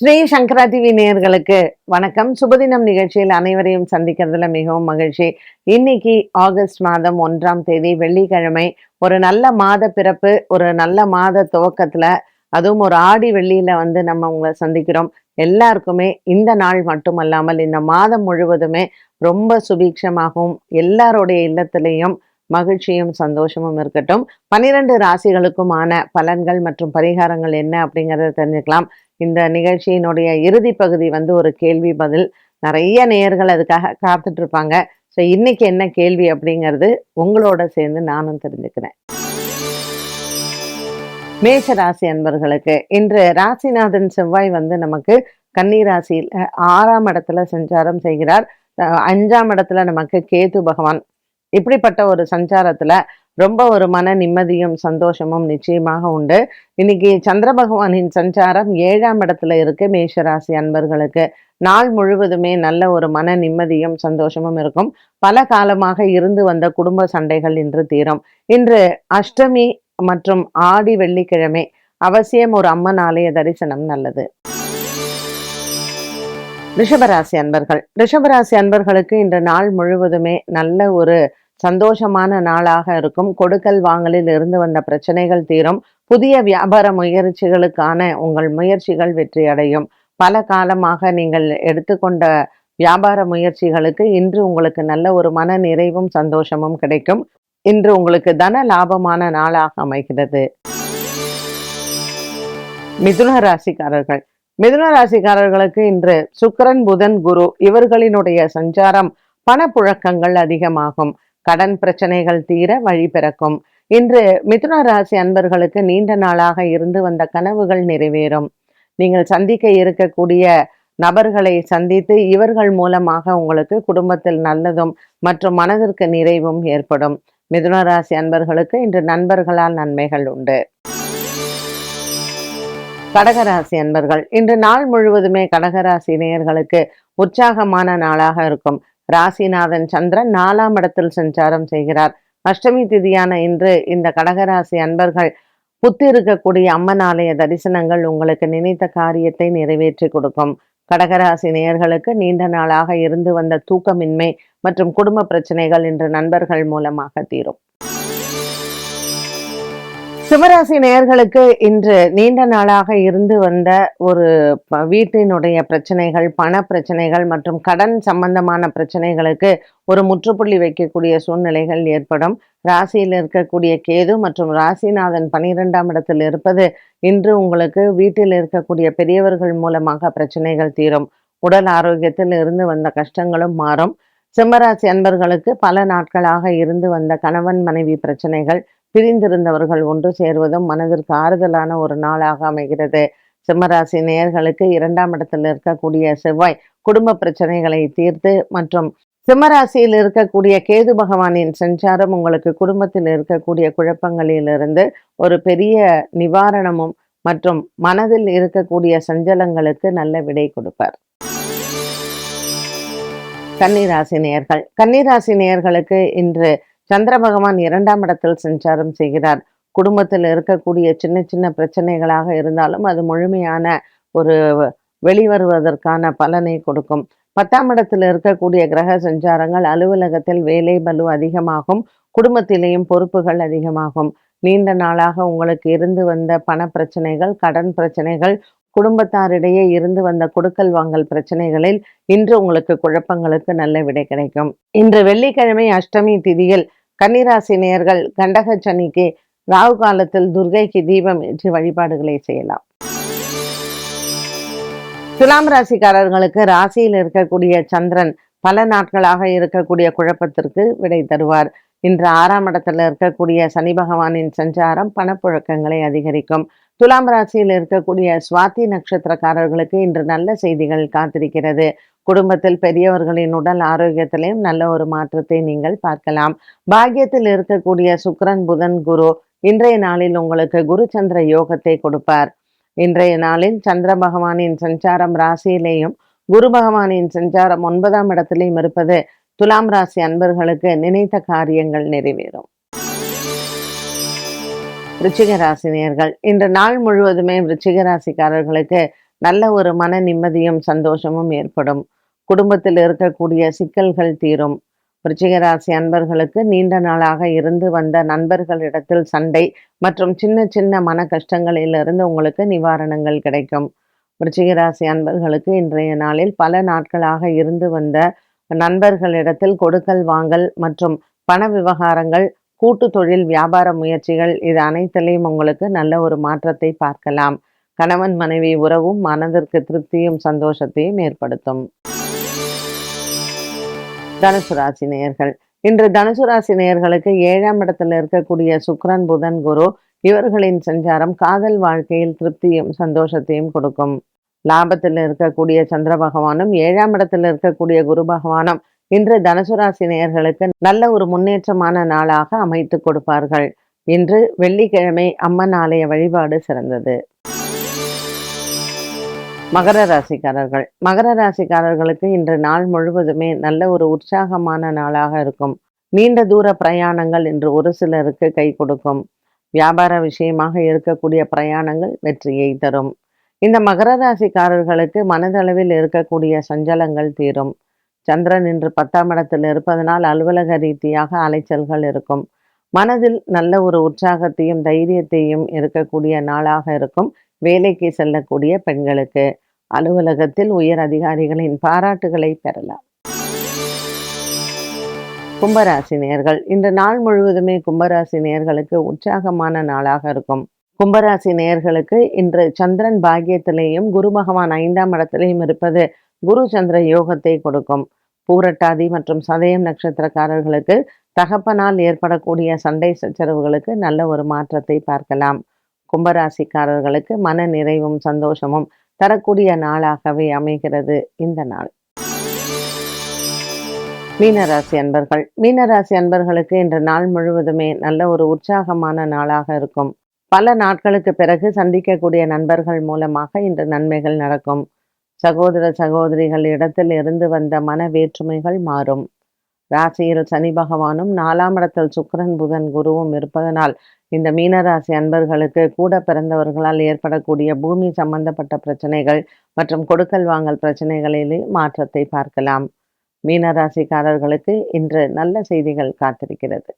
ஸ்ரீ சங்கரா TV நேயர்களுக்கு வணக்கம். சுபதினம் நிகழ்ச்சியில் அனைவரையும் சந்திக்கிறதுல மிகவும் மகிழ்ச்சி. இன்னைக்கு ஆகஸ்ட் மாதம் ஒன்றாம் தேதி வெள்ளிக்கிழமை. ஒரு நல்ல மாத பிறப்பு ஒரு நல்ல மாத துவக்கத்துல அதுவும் ஒரு ஆடி வெள்ளியில வந்து நம்ம உங்களை சந்திக்கிறோம். எல்லாருக்குமே இந்த நாள் மட்டுமல்லாமல் இந்த மாதம் முழுவதுமே ரொம்ப சுபீட்சமாகவும் எல்லாருடைய இல்லத்திலையும் மகிழ்ச்சியும் சந்தோஷமும் இருக்கட்டும். பன்னிரண்டு ராசிகளுக்குமான பலன்கள் மற்றும் பரிகாரங்கள் என்ன அப்படிங்கறத தெரிஞ்சுக்கலாம். இந்த நிகழ்ச்சியினுடைய இறுதி பகுதி வந்து ஒரு கேள்வி பதில். நிறைய நேயர்கள் அதுக்காக காத்துட்டு இருப்பாங்க ஸோ இன்னைக்கு என்ன கேள்வி அப்படிங்கிறது உங்களோட சேர்ந்து நானும் தெரிஞ்சுக்கிறேன். மேஷ ராசி அன்பர்களுக்கு இன்று ராசிநாதன் செவ்வாய் வந்து நமக்கு கன்னிராசியில் ஆறாம் இடத்துல சஞ்சாரம் செய்கிறார். அஹ் அஞ்சாம் இடத்துல நமக்கு கேது பகவான். இப்படிப்பட்ட ஒரு சஞ்சாரத்துல ரொம்ப ஒரு மன நிம்மதியும் சந்தோஷமும் நிச்சயமாக உண்டு. இன்னைக்கு சந்திர பகவானின் சஞ்சாரம் ஏழாம் இடத்துல இருக்கு மேஷராசி அன்பர்களுக்கு. நாள் முழுவதுமே நல்ல ஒரு மன நிம்மதியும் சந்தோஷமும் இருக்கும். பல காலமாக இருந்து வந்த குடும்ப சண்டைகள் இன்று தீரும். இன்று அஷ்டமி மற்றும் ஆடி வெள்ளிக்கிழமை அவசியம் ஒரு அம்மன் ஆலய தரிசனம் நல்லது. ரிஷபராசி அன்பர்கள். ரிஷபராசி அன்பர்களுக்கு இன்று நாள் முழுவதுமே நல்ல ஒரு சந்தோஷமான நாளாக இருக்கும். கொடுக்கல் வாங்கலில் இருந்து வந்த பிரச்சனைகள் தீரும். புதிய வியாபார முயற்சிகளுக்கான உங்கள் முயற்சிகள் வெற்றி அடையும் பல காலமாக நீங்கள் எடுத்துக்கொண்ட வியாபார முயற்சிகளுக்கு இன்று உங்களுக்கு நல்ல ஒரு மன நிறைவும் சந்தோஷமும் கிடைக்கும். இன்று உங்களுக்கு தன லாபமான நாளாக அமைகிறது. மிதுன ராசிக்காரர்கள். மிதுன ராசிக்காரர்களுக்கு இன்று சுக்கரன் புதன் குரு இவர்களினுடைய சஞ்சாரம் பணப்புழக்கங்கள் அதிகமாகும். கடன் பிரச்சனைகள் தீர வழி பிறக்கும். இன்று மிதுன ராசி அன்பர்களுக்கு நீண்ட நாளாக இருந்து வந்த கனவுகள் நிறைவேறும். நீங்கள் சந்திக்க இருக்கக்கூடிய நபர்களை சந்தித்து இவர்கள் மூலமாக உங்களுக்கு குடும்பத்தில் நல்லதும் மற்றும் மனதிற்கு நிறைவும் ஏற்படும். மிதுன ராசி அன்பர்களுக்கு இன்று நண்பர்களால் நன்மைகள் உண்டு. கடகராசி அன்பர்கள் இன்று நாள் முழுவதுமே கடகராசி நேயர்களுக்கு உற்சாகமான நாளாக இருக்கும். ராசிநாதன் சந்திரன் நாலாம் இடத்தில் சஞ்சாரம் செய்கிறார். அஷ்டமி திதியான இன்று இந்த கடகராசி அன்பர்கள் புத்திருக்கக்கூடிய அம்மன் ஆலய தரிசனங்கள் உங்களுக்கு நினைத்த காரியத்தை நிறைவேற்றி கொடுக்கும். கடகராசி நேயர்களுக்கு நீண்ட நாளாக இருந்து வந்த தூக்கமின்மை மற்றும் குடும்ப பிரச்சனைகள் இன்று நண்பர்கள் மூலமாக தீரும். சிவராசி நேயர்களுக்கு இன்று நீண்ட நாளாக இருந்து வந்த ஒரு ப- வீட்டினுடைய பிரச்சனைகள் பண பிரச்சனைகள் மற்றும் கடன் சம்பந்தமான பிரச்சனைகளுக்கு ஒரு முற்றுப்புள்ளி வைக்கக்கூடிய சூழ்நிலைகள் ஏற்படும். ராசியில் இருக்கக்கூடிய கேது மற்றும் ராசிநாதன் பனிரெண்டாம் இடத்தில் இருப்பது இன்று உங்களுக்கு வீட்டில் இருக்கக்கூடிய பெரியவர்கள் மூலமாக பிரச்சனைகள் தீரும். உடல் ஆரோக்கியத்தில் இருந்து வந்த கஷ்டங்களும் மாறும். சிம்மராசி அன்பர்களுக்கு பல நாட்களாக இருந்து வந்த கணவன் மனைவி பிரச்சனைகள் பிரிந்திருந்தவர்கள் ஒன்று சேர்வதும் மனதிற்கு ஆறுதலான ஒரு நாளாக அமைகிறது. சிம்மராசி நேயர்களுக்கு இரண்டாம் இடத்தில் இருக்கக்கூடிய செவ்வாய் குடும்ப பிரச்சனைகளை தீர்த்து மற்றும் சிம்மராசியில் இருக்கக்கூடிய கேது பகவானின் சஞ்சாரம் உங்களுக்கு குடும்பத்தில் இருக்கக்கூடிய குழப்பங்களிலிருந்து ஒரு பெரிய நிவாரணமும் மற்றும் மனதில் இருக்கக்கூடிய சஞ்சலங்களுக்கு நல்ல விடை கொடுப்பார். கன்னிராசி நேயர்கள். கன்னிராசி நேயர்களுக்கு இன்று சந்திர பகவான் இரண்டாம் இடத்தில் சஞ்சாரம் செய்கிறார். குடும்பத்தில் இருக்கக்கூடிய சின்ன சின்ன பிரச்சனைகளாக இருந்தாலும் அது முழுமையான ஒரு வெளிவருவதற்கான பலனை கொடுக்கும். பத்தாம் இடத்தில் இருக்கக்கூடிய கிரக சஞ்சாரங்கள் அலுவலகத்தில் வேலை பலு அதிகமாகும். குடும்பத்திலேயும் பொறுப்புகள் அதிகமாகும். நீண்ட நாளாக உங்களுக்கு இருந்து வந்த பண பிரச்சனைகள் கடன் பிரச்சனைகள் குடும்பத்தாரிடையே இருந்து வந்த கொடுக்கல் வாங்கல் பிரச்சனைகளில் இன்று உங்களுக்கு குழப்பங்களுக்கு நல்ல விடை கிடைக்கும். இன்று வெள்ளிக்கிழமை அஷ்டமி திதியில் கன்னிராசி நேர்கள் கண்டக சனிக்கு ராகு காலத்தில் துர்கைக்கு தீபம் ஏற்றி வழிபாடுகளை செய்யலாம். துலாம் ராசிக்காரர்களுக்கு ராசியில் இருக்கக்கூடிய சந்திரன் பல நாட்களாக இருக்கக்கூடிய குழப்பத்திற்கு விடை தருவார். இன்று ஆறாம் இடத்துல இருக்கக்கூடிய சனி பகவானின் சஞ்சாரம் பணப்புழக்கங்களை அதிகரிக்கும். துலாம் ராசியில் இருக்கக்கூடிய சுவாதி நட்சத்திரக்காரர்களுக்கு இன்று நல்ல செய்திகள் காத்திருக்கிறது. குடும்பத்தில் பெரியவர்களின் உடல் ஆரோக்கியத்திலையும் நல்ல ஒரு மாற்றத்தை நீங்கள் பார்க்கலாம். பாக்கியத்தில் இருக்கக்கூடிய சுக்ரன் புதன் குரு இன்றைய நாளில் உங்களுக்கு குரு சந்திர யோகத்தை கொடுப்பார். இன்றைய நாளில் சந்திர பகவானின் சஞ்சாரம் ராசியிலேயும் குரு பகவானின் சஞ்சாரம் ஒன்பதாம் இடத்திலையும் இருப்பது துலாம் ராசி அன்பர்களுக்கு நினைத்த காரியங்கள் நிறைவேறும். விருச்சிக ராசினியர்கள் இன்று நாள் முழுவதுமே விருச்சிக ராசிக்காரர்களுக்கு நல்ல ஒரு மன நிம்மதியும் சந்தோஷமும் ஏற்படும். குடும்பத்தில் இருக்கக்கூடிய சிக்கல்கள் தீரும். விருச்சிகராசி அன்பர்களுக்கு நீண்ட நாளாக இருந்து வந்த நண்பர்களிடத்தில் சண்டை மற்றும் சின்ன சின்ன மன கஷ்டங்களிலிருந்து உங்களுக்கு நிவாரணங்கள் கிடைக்கும். விருச்சிகராசி அன்பர்களுக்கு இன்றைய நாளில் பல நாட்களாக இருந்து வந்த நண்பர்களிடத்தில் கொடுக்கல் வாங்கல் மற்றும் பண விவகாரங்கள் கூட்டு தொழில் வியாபார முயற்சிகள் இது அனைத்திலையும் உங்களுக்கு நல்ல ஒரு மாற்றத்தை பார்க்கலாம். கணவன் மனைவி உறவும் மனதிற்கு திருப்தியும் சந்தோஷத்தையும் ஏற்படுத்தும். தனுசு ராசி நேயர்கள். இன்று தனுசு ராசி நேயர்களுக்கு ஏழாம் இடத்துல இருக்கக்கூடிய சுக்கிரன் புதன் குரு இவர்களின் சஞ்சாரம் காதல் வாழ்க்கையில் திருப்தியும் சந்தோஷத்தையும் கொடுக்கும். லாபத்தில் இருக்கக்கூடிய சந்திர பகவானும் ஏழாம் இடத்தில் இருக்கக்கூடிய குரு பகவானும் இன்று தனுசு ராசி நேயர்களுக்கு நல்ல ஒரு முன்னேற்றமான நாளாக அமைத்து கொடுப்பார்கள். இன்று வெள்ளிக்கிழமை அம்மன் ஆலய வழிபாடு சிறந்தது. மகர ராசிக்காரர்கள். மகர ராசிக்காரர்களுக்கு இன்று நாள் முழுவதுமே நல்ல ஒரு உற்சாகமான நாளாக இருக்கும். நீண்ட தூர பிரயாணங்கள் இன்று ஒரு சிலருக்கு கை கொடுக்கும். வியாபார விஷயமாக இருக்கக்கூடிய பிரயாணங்கள் வெற்றியை தரும். இந்த மகர ராசிக்காரர்களுக்கு மனதளவில் இருக்கக்கூடிய சஞ்சலங்கள் தீரும். சந்திரன் இன்று பத்தாம் இடத்தில் இருப்பதனால் அலுவலக ரீதியாக அலைச்சல்கள் இருக்கும். மனதில் நல்ல ஒரு உற்சாகத்தையும் தைரியத்தையும் இருக்கக்கூடிய நாளாக இருக்கும். வேலைக்கு செல்லக்கூடிய பெண்களுக்கு அலுவலகத்தில் உயர் அதிகாரிகளின் பாராட்டுகளை பெறலாம். கும்பராசி நேர்கள் இந்த நாள் முழுவதுமே கும்பராசி நேர்களுக்கு உற்சாகமான நாளாக இருக்கும். கும்பராசி நேர்களுக்கு இன்று சந்திரன் பாக்கியத்திலேயும் குரு பகவான் ஐந்தாம் இடத்திலேயும் இருப்பது குரு சந்திர யோகத்தை கொடுக்கும். பூரட்டாதி மற்றும் சதயம் நட்சத்திரக்காரர்களுக்கு தகப்பனால் ஏற்படக்கூடிய சண்டை சச்சரவுகளுக்கு நல்ல ஒரு மாற்றத்தை பார்க்கலாம். கும்பராசிக்காரர்களுக்கு மன நிறைவும் சந்தோஷமும் தரக்கூடிய நாளாகவே அமைகிறது இந்த நாள். மீனராசி அன்பர்கள் மீனராசி அன்பர்களுக்கு இன்று நாள் முழுவதுமே நல்ல ஒரு உற்சாகமான நாளாக இருக்கும். பல நாட்களுக்கு பிறகு சந்திக்கக்கூடிய நண்பர்கள் மூலமாக இன்று நன்மைகள் நடக்கும். சகோதர சகோதரிகள் இடத்தில் இருந்து வந்த மன வேற்றுமைகள் மாறும். ராசியில் சனி பகவானும் நாலாம் இடத்தில் சுக்கரன் புதன் குருவும் இருப்பதனால் இந்த மீனராசி அன்பர்களுக்கு கூட பிறந்தவர்களால் ஏற்படக்கூடிய பூமி சம்பந்தப்பட்ட பிரச்சனைகள் மற்றும் கொடுக்கல் வாங்கல் பிரச்சனைகளிலே மாற்றத்தை பார்க்கலாம். மீனராசிக்காரர்களுக்கு இன்று நல்ல செய்திகள் காத்திருக்கிறது.